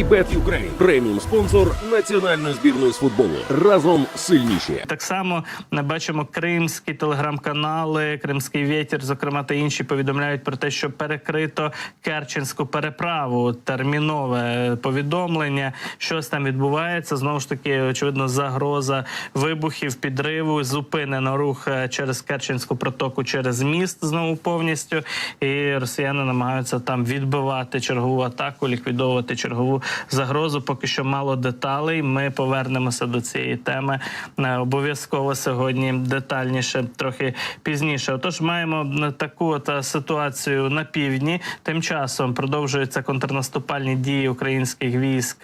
Вібет Юкрейн преміум спонсор національної збірної з футболу. Разом сильніші. Так само ми бачимо кримські телеграм-канали, Кримський вітер, зокрема та інші повідомляють про те, що перекрито Керченську переправу. Термінове повідомлення. Щось там відбувається. Знову ж таки, очевидно, загроза вибухів, підриву, зупинено рух е, через Керченську протоку через міст знову повністю. І росіяни намагаються там відбивати чергову атаку, ліквідовувати чергову загрозу. Поки що мало деталей. Ми повернемося до цієї теми е, обов'язково сьогодні детальніше, трохи пізніше. Отож, маємо е, таку от е, ситуацію на півдні. Тим часом продовжуються контрнаступальні дії українських військ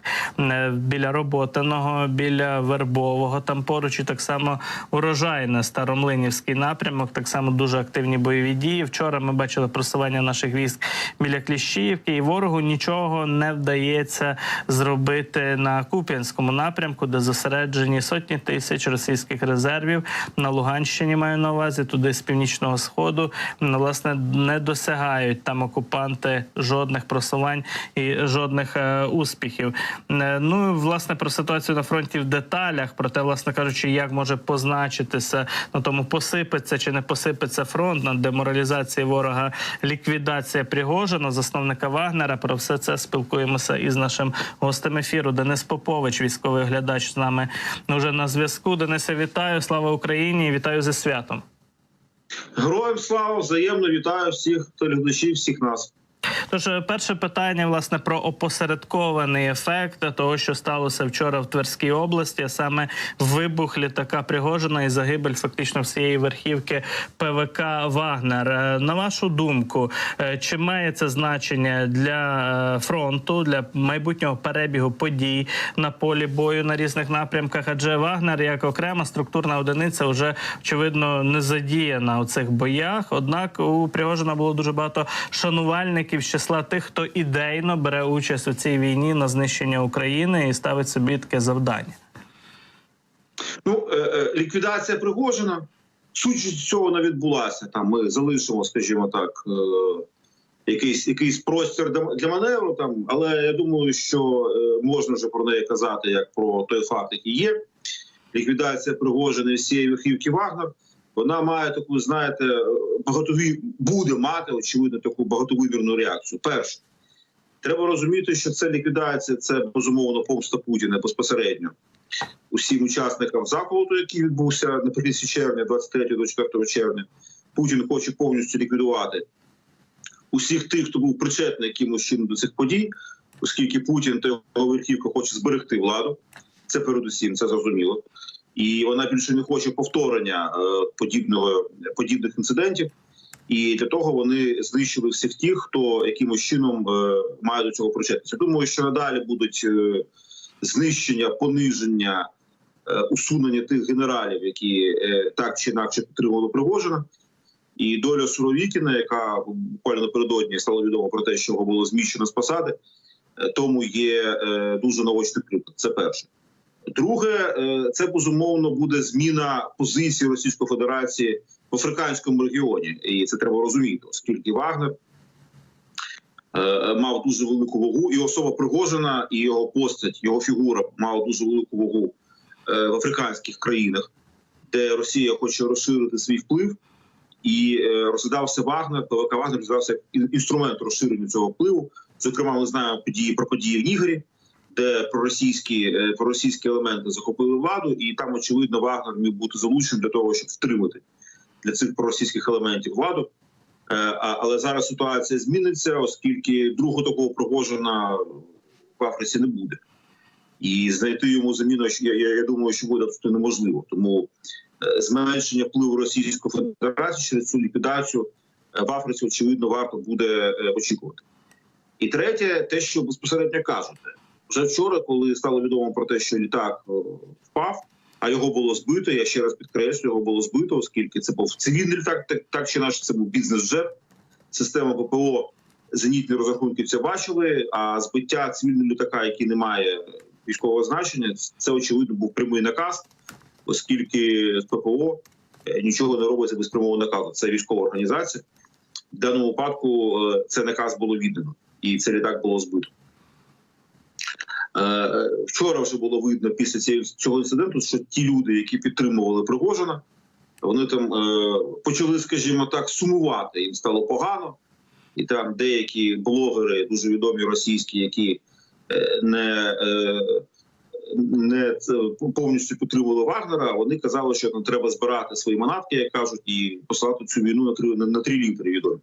біля Роботиного, біля Вербового. Там поруч і так само урожайне Старомлинівський напрямок. Так само дуже активні бойові дії. Вчора ми бачили просування наших військ біля Кліщіївки, і ворогу нічого не вдається зробити на Куп'янському напрямку, де зосереджені сотні тисяч російських резервів на Луганщині. Маю на увазі туди з північного сходу. Власне не досягають там окупанти жодних просувань і жодних е, успіхів. Е, Ну власне про ситуацію на фронті в деталях, про те, власне кажучи, як може позначитися на тому, посипеться чи не посипеться фронт на деморалізації ворога, ліквідація Пригожина, засновника Вагнера. Про все це спілкуємося із нашим гостем ефіру. Денис Попович, військовий глядач з нами вже на зв'язку. Денисе, вітаю! Слава Україні! Вітаю зі святом! Героям слава взаємно вітаю всіх телеглядачів, всіх нас. Тож, е, перше питання власне про опосередкований ефект того, що сталося вчора в Тверській області, а саме вибух літака Пригожина і загибель фактично всієї верхівки ПВК Вагнер. Е, На вашу думку, е, чи має це значення для фронту, для майбутнього перебігу подій на полі бою на різних напрямках? Адже Вагнер як окрема структурна одиниця вже очевидно не задіяна у цих боях. Однак у Пригожина було дуже багато шанувальників з числа тих, хто ідейно бере участь у цій війні на знищення України і ставить собі таке завдання. Ну, е, е, ліквідація Пригожина. Суть цього не відбулася. Там ми залишимо, скажімо так, е, якийсь якийсь простір для- маневру. Там, але я думаю, що можна вже про неї казати як про той факт, який є. Ліквідація Пригожина всієї верхівки Вагнер. Вона має таку, знаєте, е, багатові буде мати очевидно таку багатовимірну реакцію. Перше, треба розуміти, що це ліквідація, це безумовно помста Путіна безпосередньо усім учасникам заколоту, який відбувся наприкінці червня, 23-24 червня. Путін хоче повністю ліквідувати усіх тих, хто був причетний якимось чином до цих подій, оскільки Путін та його верхівка хоче зберегти владу. Це передусім, це зрозуміло. І вона більше не хоче повторення е, подібного подібних інцидентів. І для того вони знищили всіх тих, хто якимось чином е, має до цього причетність. Думаю, що надалі будуть е, знищення, пониження, усунення тих генералів, які так чи інакше підтримували Пригожина. І доля Суровікіна, яка буквально напередодні стало відомо про те, що його було зміщено з посади, тому є дуже наочний приклад. Це перше. Друге, е, це безумовно буде зміна позиції Російської Федерації в африканському регіоні, і це треба розуміти, оскільки Вагнер е, мав дуже велику вагу, і особа Пригожина, і його постать, його фігура мала дуже велику вагу е, в африканських країнах, де Росія хоче розширити свій вплив. І розглядався Вагнер, ПВК Вагнер розглядався як інструмент розширення цього впливу. Зокрема, ми знаємо події про події в Нігері, де проросійські, е, проросійські елементи захопили владу, і там, очевидно, Вагнер міг бути залученим для того, щоб втримати для цих проросійських елементів владу. Е, Але зараз ситуація зміниться, оскільки другого такого Пригожина в Африці не буде. І знайти йому заміну, я, я, думаю, що буде абсолютно неможливо. Тому е, зменшення впливу Російської Федерації через цю ліквідацію в Африці, очевидно, варто буде очікувати. І третє, те, що безпосередньо кажете, вже вчора, коли стало відомо про те, що літак е, впав, а його було збито. Я ще раз підкреслю, його було збито, оскільки це був цивільний літак, так, так чи інакше, це був бізнес-джет. Система ППО зенітні розрахунки це бачили. А збиття цивільного літака, який не має військового значення, це очевидно був прямий наказ, оскільки ППО е, нічого не робиться без прямого наказу. Це військова організація. В даному випадку е, це наказ було віддано, і цей літак було збито. Е, Вчора вже було видно після цього інциденту, що ті люди, які підтримували Пригожина, вони там е, почали, скажімо так, сумувати. Їм стало погано, і там деякі блогери, дуже відомі російські, які е, не, не повністю підтримували Вагнера. Вони казали, що нам треба збирати свої манатки, як кажуть, і послати цю війну на три на, три літри відомі.